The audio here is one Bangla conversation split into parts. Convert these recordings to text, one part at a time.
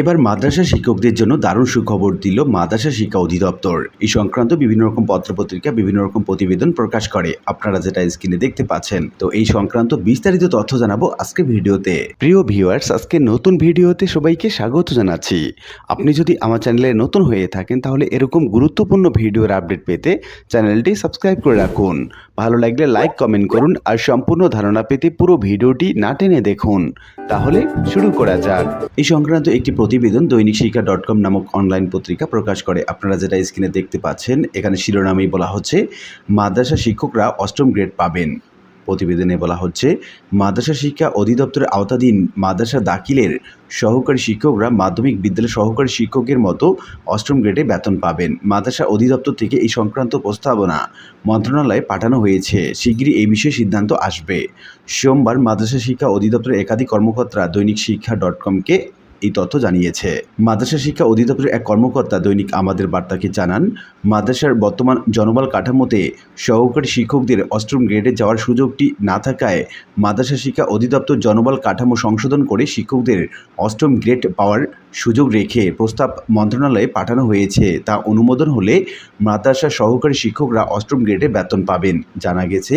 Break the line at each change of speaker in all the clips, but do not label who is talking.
এবার মাদ্রাসা শিক্ষকদের জন্য দারুণ সুখবর দিল মাদ্রাসা শিক্ষা অধিদপ্তর। এই সংক্রান্ত বিভিন্ন রকম পত্রপত্রিকা, বিভিন্ন রকম প্রতিবেদন প্রকাশ করে। আপনারা যেটা স্ক্রিনে দেখতে পাচ্ছেন। তো এই সংক্রান্ত বিস্তারিত তথ্য জানাব আজকে ভিডিওতে। প্রিয় ভিউয়ার্স, আজকে নতুন ভিডিওতে সবাইকে স্বাগত জানাচ্ছি। আপনি যদি আমার চ্যানেলে নতুন হয়ে থাকেন, তাহলে এরকম গুরুত্বপূর্ণ ভিডিওর আপডেট পেতে চ্যানেলটি সাবস্ক্রাইব করে রাখুন। ভালো লাগলে লাইক, কমেন্ট করুন আর সম্পূর্ণ ধারণা পেতে পুরো ভিডিওটি না টেনে দেখুন। তাহলে শুরু করা যাক। এই সংক্রান্ত একটি প্রতিবেদন দৈনিক শিক্ষা ডট কম নামক অনলাইন পত্রিকা প্রকাশ করে। আপনারা যেটা স্ক্রিনে দেখতে পাচ্ছেন, এখানে শিরোনামেই বলা হচ্ছে, মাদ্রাসা শিক্ষকরা অষ্টম গ্রেড পাবেন। প্রতিবেদনে বলা হচ্ছে, মাদ্রাসা শিক্ষা অধিদপ্তরের আওতাধীন মাদ্রাসা দাখিলের সহকারী শিক্ষকরা মাধ্যমিক বিদ্যালয়ের সহকারী শিক্ষকের মতো অষ্টম গ্রেডে বেতন পাবেন। মাদ্রাসা অধিদপ্তর থেকে এই সংক্রান্ত প্রস্তাবনা মন্ত্রণালয়ে পাঠানো হয়েছে। শিগগিরই এই বিষয়ে সিদ্ধান্ত আসবে। সোমবার মাদ্রাসা শিক্ষা অধিদপ্তরের একাধিক কর্মকর্তা দৈনিক শিক্ষা ডট কমকে এই তথ্য জানিয়েছে। মাদ্রাসা শিক্ষা অধিদপ্তরের এক কর্মকর্তা দৈনিক আমাদের বার্তাকে জানান, মাদ্রাসার বর্তমান জনবল কাঠামোতে সহকারী শিক্ষকদের অষ্টম গ্রেডে যাওয়ার সুযোগটি না থাকায় মাদ্রাসা শিক্ষা অধিদপ্তর জনবল কাঠামো সংশোধন করে শিক্ষকদের অষ্টম গ্রেড পাওয়ার সুযোগ রেখে প্রস্তাব মন্ত্রণালয়ে পাঠানো হয়েছে, তা অনুমোদন হলে মাদ্রাসা সহকারী শিক্ষকরা অষ্টম গ্রেডে বেতন পাবেন, জানা গেছে।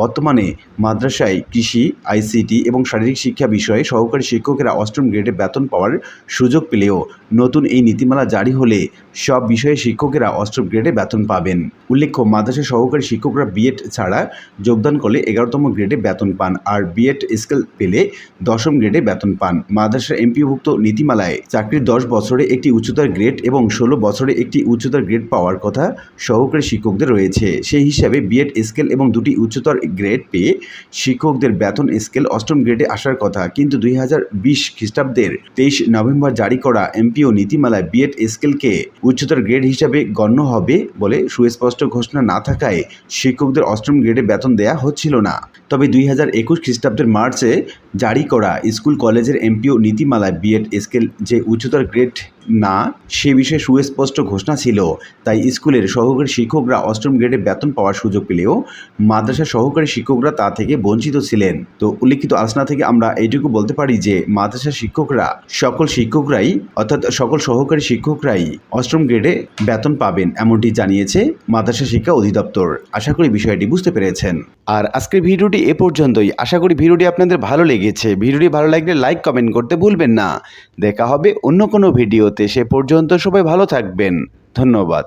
বর্তমানে মাদ্রাসায় কৃষি, আইসিটি এবং শারীরিক শিক্ষা বিষয়ে সহকারী শিক্ষকেরা অষ্টম গ্রেডে বেতন পাওয়ার সুযোগ পেলেও নতুন এই নীতিমালা জারি হলে সব বিষয়ে শিক্ষকেরা অষ্টম গ্রেডে বেতন পাবেন। উল্লেখ্য, মাদ্রাসা সহকারী শিক্ষকরা বিএড ছাড়া যোগদান করলে এগারোতম গ্রেডে বেতন পান, আর বিএড স্কেল পেলে দশম গ্রেডে বেতন পান। মাদ্রাসা এমপিভুক্ত নীতিমালায় চাকরির দশ বছরে একটি উচ্চতর গ্রেড এবং ষোলো বছরে একটি উচ্চতর গ্রেড পাওয়ার কথা সহকারী শিক্ষকদের রয়েছে। সেই হিসাবে বিএড স্কেল এবং দুটি উচ্চতর গ্রেড পেয়ে শিক্ষকদের বেতন স্কেল অষ্টম গ্রেডে আসার কথা। কিন্তু দুই হাজার বিশ খ্রিস্টাব্দের তেইশ নভেম্বর জারি করা এমপিও নীতিমালায় বিএড স্কেলকে উচ্চতর গ্রেড হিসাবে গণ্য হবে বলে সুস্পষ্ট ঘোষণা না থাকায় শিক্ষকদের অষ্টম গ্রেডে বেতন দেয়া হচ্ছিল না। তবে দুই হাজার একুশ খ্রিস্টাব্দের মার্চে জারি করা স্কুল কলেজের এমপিও নীতিমালায় বিএড স্কেল যে উচ্চতর গ্রেড না, সে বিষয়ে সুস্পষ্ট ঘোষণা ছিল। তাই স্কুলের সহকারী শিক্ষকরা অষ্টম গ্রেডে বেতন পাওয়ার সুযোগ পেলেও মাদ্রাসা সহকারী শিক্ষকরা তা থেকে বঞ্চিত ছিলেন। তো উল্লিখিত আলোচনা থেকে আমরা এইটুকু বলতে পারি যে মাদ্রাসা শিক্ষকরা সকল শিক্ষকরাই, অর্থাৎ সকল সহকারী শিক্ষকরাই অষ্টম গ্রেডে বেতন পাবেন এমনটি জানিয়েছে মাদ্রাসা শিক্ষা অধিদপ্তর। আশা করি বিষয়টি বুঝতে পেরেছেন। আর আজকের ভিডিওটি এ পর্যন্তই। আশা করি ভিডিওটি আপনাদের ভালো লেগেছে। ভিডিওটি ভালো লাগলে লাইক, কমেন্ট করতে ভুলবেন না। দেখা হবে অন্য কোনো ভিডিওতে সে পর্যন্ত সবাই ভালো থাকবেন। ধন্যবাদ।